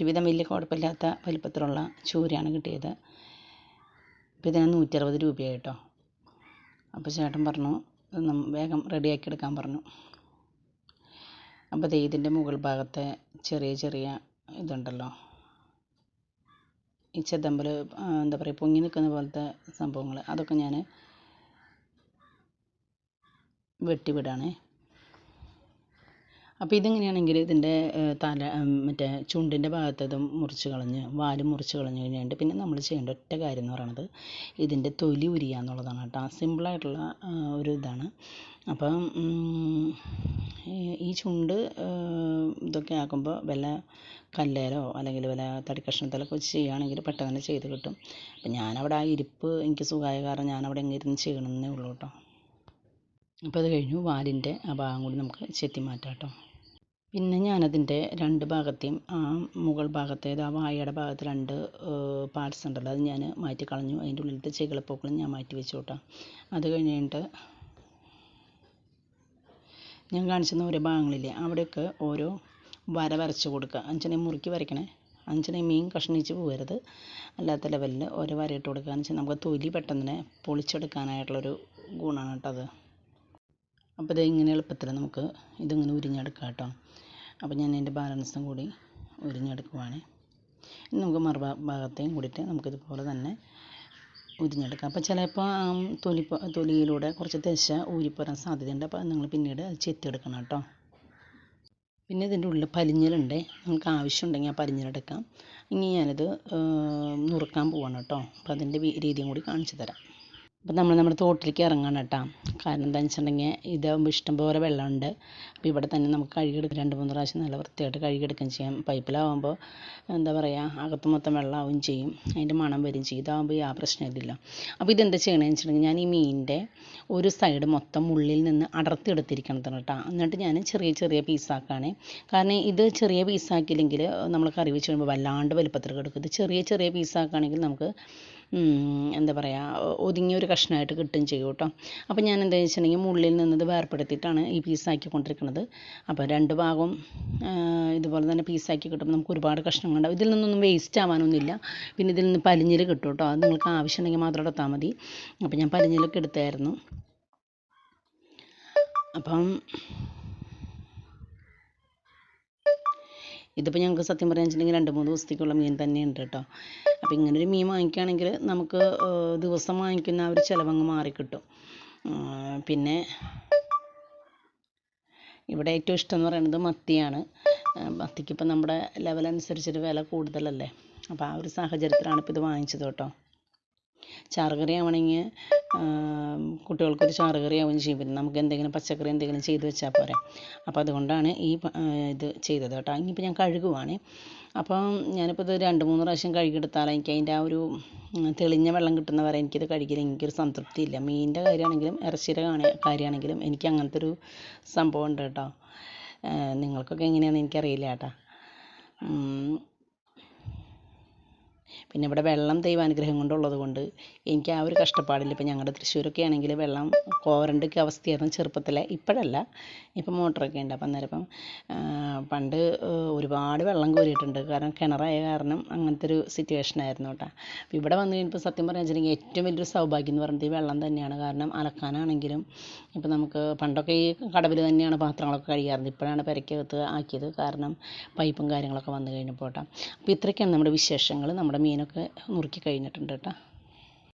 ഒരുവിധം വലിയ കുഴപ്പമില്ലാത്ത വലിപ്പത്തിലുള്ള ചൂരയാണ് കിട്ടിയത്. അപ്പോൾ ഇതിന് നൂറ്ററുപത് രൂപയായി കേട്ടോ അപ്പോൾ ചേട്ടൻ പറഞ്ഞു വേഗം റെഡിയാക്കി എടുക്കാൻ പറഞ്ഞു. അപ്പോൾ ദേ ഇതിന്റെ മുകൾ ഭാഗത്തെ ചെറിയ ചെറിയ ഇതുണ്ടല്ലോ. ഈ ചെതമ്പൽ എന്താ പറയുക പൊങ്ങി നിൽക്കുന്ന പോലത്തെ സംഭവങ്ങൾ. അതൊക്കെ ഞാൻ വെട്ടിവിടാണേ അപ്പോൾ ഇതിങ്ങനെയാണെങ്കിൽ ഇതിന്റെ തല മറ്റേ ചുണ്ടിന്റെ ഭാഗത്തതും മുറിച്ച് കളഞ്ഞ് വാൽ മുറിച്ച് കളഞ്ഞ് കഴിഞ്ഞിട്ട് പിന്നെ നമ്മൾ ചെയ്യേണ്ട ഒറ്റ കാര്യം എന്ന് പറയണത് ഇതിന്റെ തൊലി ഉരിയുക എന്നുള്ളതാണ് കേട്ടോ. സിമ്പിളായിട്ടുള്ള ഒരു ഇതാണ്. അപ്പം ഈ- ചുണ്ട് ഇതൊക്കെ ആക്കുമ്പോൾ വല്ല കല്ലേലോ അല്ലെങ്കിൽ വല്ല തടിക്കഷ്ണത്തിലൊക്കെ വെച്ച് ചെയ്യുകയാണെങ്കിൽ പെട്ടെന്ന് തന്നെ ചെയ്ത് കിട്ടും. അപ്പം ഞാനവിടെ ആ ഇരിപ്പ് എനിക്ക് സുഖമായ കാരണം ഞാനവിടെ ഇങ്ങനെ ചെയ്യണമെന്നേ ഉള്ളൂ കേട്ടോ. അപ്പോൾ അത് കഴിഞ്ഞു. വാലിന്റെ ആ ഭാഗം കൂടി നമുക്ക് ചെത്തി മാറ്റാം കേട്ടോ. പിന്നെ ഞാനതിന്റെ രണ്ട് ഭാഗത്തെയും ആ മുകൾ ഭാഗത്തേത് ആ വായയുടെ ഭാഗത്ത് രണ്ട് പാർട്സ് ഉണ്ടല്ലോ. അത് ഞാൻ മാറ്റി കളഞ്ഞു. അതിന്റെ ഉള്ളിലത്തെ ചെകിളപ്പൂക്കളും ഞാൻ മാറ്റി വെച്ചു കേട്ടോ അത് കഴിഞ്ഞിട്ട് ഞാൻ കാണിച്ചിരുന്ന ഓരോ ഭാഗങ്ങളില്ലേ അവിടെയൊക്കെ ഓരോ വര വരച്ച് കൊടുക്കുക. അഞ്ചനെ മുറുക്കി വരയ്ക്കണേ. അഞ്ചനെ മീൻ കഷ്ണിച്ച് പോകരുത്. അല്ലാത്ത ലെവലിൽ ഓരോ വരയിട്ട് കൊടുക്കുക. എന്ന് വെച്ചാൽ നമുക്ക് തൊലി പെട്ടെന്ന് പൊളിച്ചെടുക്കാനായിട്ടുള്ളൊരു ഗുണമാണ് കേട്ടോ അത്. അപ്പോൾ ഇത് ഇങ്ങനെ എളുപ്പത്തിൽ നമുക്ക് ഇതിങ്ങനെ ഉരിഞ്ഞെടുക്കാം കേട്ടോ. അപ്പോൾ ഞാൻ അതിന്റെ ബാലൻസും കൂടി ഉരിഞ്ഞെടുക്കുവാണ്. ഇനി നമുക്ക് മറു ഭാഗത്തെയും കൂടിയിട്ട് നമുക്കിതുപോലെ തന്നെ ഉരിഞ്ഞെടുക്കാം. അപ്പോൾ ചിലപ്പോൾ തൊലി തൊലിയിലൂടെ കുറച്ച് ദശ ഊരിപ്പോരാൻ സാധ്യതയുണ്ട്. അപ്പോൾ നിങ്ങൾ പിന്നീട് അത് ചെത്തിയെടുക്കണം കേട്ടോ. പിന്നെ ഇതിന്റെ ഉള്ളിൽ പരിഞ്ഞലുണ്ട്. നിങ്ങൾക്ക് ആവശ്യമുണ്ടെങ്കിൽ ആ പരിഞ്ഞലെടുക്കാം. ഇനി ഞാനിത് നുറുക്കാൻ പോവാണ് കേട്ടോ. അപ്പോൾ അതിന്റെ രീതിയും കൂടി കാണിച്ചു തരാം. അപ്പം നമ്മൾ നമ്മുടെ തോട്ടിലേക്ക് ഇറങ്ങണം കേട്ടോ. കാരണം എന്താണെന്ന് വെച്ചിട്ടുണ്ടെങ്കിൽ ഇതാകുമ്പോൾ ഇഷ്ടംപോലെ വെള്ളമുണ്ട്. അപ്പോൾ ഇവിടെ തന്നെ നമുക്ക് കഴുകിയെടുക്കാം. രണ്ട് മൂന്ന് പ്രാവശ്യം നല്ല വൃത്തിയായിട്ട് കഴുകിയെടുക്കുകയും ചെയ്യാം. പൈപ്പിലാവുമ്പോൾ എന്താ പറയുക അകത്ത് മൊത്തം വെള്ളമാവും ചെയ്യും. അതിന്റെ മണം വരും ചെയ്യും. ഇതാകുമ്പോൾ ആ പ്രശ്നമില്ല അപ്പോൾ ഇതെന്താ ചെയ്യണമെന്ന് വെച്ചിട്ടുണ്ടെങ്കിൽ ഞാൻ ഈ മീനിന്റെ ഒരു സൈഡ് മൊത്തം ഉള്ളിൽ നിന്ന് അടർത്തിയെടുത്തിരിക്കണം കേട്ടോ. എന്നിട്ട് ഞാൻ ചെറിയ ചെറിയ പീസാക്കുകയാണ് കാരണം ഇത് ചെറിയ പീസാക്കിയില്ലെങ്കിൽ നമ്മൾ കറി വെച്ച് കഴിയുമ്പോൾ വല്ലാണ്ട് വലുപ്പത്തിൽ കിടക്കും ഇത് ചെറിയ ചെറിയ പീസാക്കുകയാണെങ്കിൽ നമുക്ക് എന്താ പറയുക ഒതുങ്ങിയ ഒരു കഷ്ണമായിട്ട് കിട്ടുകയും ചെയ്യും കേട്ടോ. അപ്പോൾ ഞാൻ എന്താ വെച്ചിട്ടുണ്ടെങ്കിൽ മുള്ളിൽ നിന്നത് വേർപ്പെടുത്തിയിട്ടാണ് ഈ പീസാക്കി കൊണ്ടിരിക്കുന്നത്. അപ്പോൾ രണ്ട് ഭാഗവും ഇതുപോലെ തന്നെ പീസാക്കി കിട്ടുമ്പോൾ നമുക്ക് ഒരുപാട് കഷ്ണങ്ങളുണ്ടാവും ഇതിൽ നിന്നൊന്നും വേസ്റ്റ് ആവാനൊന്നുമില്ല. പിന്നെ ഇതിൽ നിന്ന് പലിഞ്ഞിൽ കിട്ടും കേട്ടോ. അത് നിങ്ങൾക്ക് ആവശ്യമുണ്ടെങ്കിൽ മാത്രം എടുത്താൽ മതി. അപ്പോൾ ഞാൻ പലിഞ്ഞിലൊക്കെ എടുത്തായിരുന്നു. അപ്പം ഇതിപ്പോൾ ഞങ്ങൾക്ക് സത്യം പറയാൻ വെച്ചിട്ടുണ്ടെങ്കിൽ രണ്ട് മൂന്ന് ദിവസത്തേക്കുള്ള മീൻ തന്നെയുണ്ട് കേട്ടോ. അപ്പോൾ ഒരു മീൻ വാങ്ങിക്കുകയാണെങ്കിൽ നമുക്ക് ദിവസം വാങ്ങിക്കുന്ന ആ ഒരു ചിലവങ്ങ് മാറിക്കിട്ടും. കിട്ടും പിന്നെ ഇവിടെ ഏറ്റവും ഇഷ്ടം എന്ന് പറയുന്നത് മത്തിയാണ്. മത്തിക്ക് ഇപ്പം നമ്മുടെ ലെവൽ അനുസരിച്ചൊരു വില കൂടുതലല്ലേ? അപ്പോൾ ആ ഒരു സാഹചര്യത്തിലാണ് ഇപ്പോൾ ഇത് വാങ്ങിച്ചത് കേട്ടോ. ചാറുകറി ആവണമെങ്കിൽ കുട്ടികൾക്കൊരു ചാറുകറി ആവുകയും ചെയ്യും. പിന്നെ നമുക്ക് എന്തെങ്കിലും പച്ചക്കറി എന്തെങ്കിലും ചെയ്ത് വെച്ചാൽ പോരെ. അപ്പോൾ അതുകൊണ്ടാണ് ഈ ഇത് ചെയ്തത് കേട്ടോ. ഇനിയിപ്പോൾ ഞാൻ കഴുകുവാണ്. അപ്പം ഞാനിപ്പോൾ ഇത് രണ്ട് മൂന്ന് പ്രാവശ്യം കഴുകിയെടുത്താൽ എനിക്ക് അതിന്റെ ആ ഒരു തെളിഞ്ഞ വെള്ളം കിട്ടുന്ന വരെ എനിക്കിത് കഴുകിയാൽ എനിക്കൊരു സംതൃപ്തി ഇല്ല. മീനിന്റെ കാര്യമാണെങ്കിലും ഇറച്ചിയുടെ കാര്യമാണെങ്കിലും എനിക്ക് അങ്ങനത്തെ ഒരു സംഭവം ഉണ്ട് കേട്ടോ. നിങ്ങൾക്കൊക്കെ എങ്ങനെയാണെന്ന് എനിക്കറിയില്ല കേട്ടോ. പിന്നെ ഇവിടെ വെള്ളം ദൈവാനുഗ്രഹം കൊണ്ടുള്ളത് കൊണ്ട് എനിക്ക് ആ ഒരു കഷ്ടപ്പാടില്ല. ഇപ്പം ഞങ്ങളുടെ തൃശ്ശൂരൊക്കെ ആണെങ്കിൽ വെള്ളം കോരണ്ടൊക്കെ അവസ്ഥയായിരുന്നു ചെറുപ്പത്തിലെ. ഇപ്പോഴല്ല. ഇപ്പം മോട്ടറൊക്കെ ഉണ്ട്. അപ്പം അന്നേരം ഇപ്പം പണ്ട് ഒരുപാട് വെള്ളം കോരിയിട്ടുണ്ട്. കാരണം കിണറായ കാരണം അങ്ങനത്തെ ഒരു സിറ്റുവേഷൻ ആയിരുന്നു കേട്ടോ. അപ്പം ഇവിടെ വന്നു കഴിഞ്ഞപ്പോൾ സത്യം പറഞ്ഞു വെച്ചിട്ടുണ്ടെങ്കിൽ ഏറ്റവും വലിയൊരു സൗഭാഗ്യം എന്ന് പറയുന്നത് ഈ വെള്ളം തന്നെയാണ്. കാരണം അലക്കാനാണെങ്കിലും ഇപ്പം നമുക്ക് പണ്ടൊക്കെ ഈ കടവിൽ തന്നെയാണ് പാത്രങ്ങളൊക്കെ കഴുകാറുണ്ട് ഇപ്പോഴാണ് പെരയ്ക്കകത്ത് ആക്കിയത്. കാരണം പൈപ്പും കാര്യങ്ങളൊക്കെ വന്നു കഴിഞ്ഞപ്പോൾ കേട്ടോ. അപ്പോൾ ഇത്രയൊക്കെയാണ് നമ്മുടെ വിശേഷങ്ങൾ നമ്മുടെ മീനൊക്കെ നുറുക്കി കഴിഞ്ഞിട്ടുണ്ട് കേട്ടോ.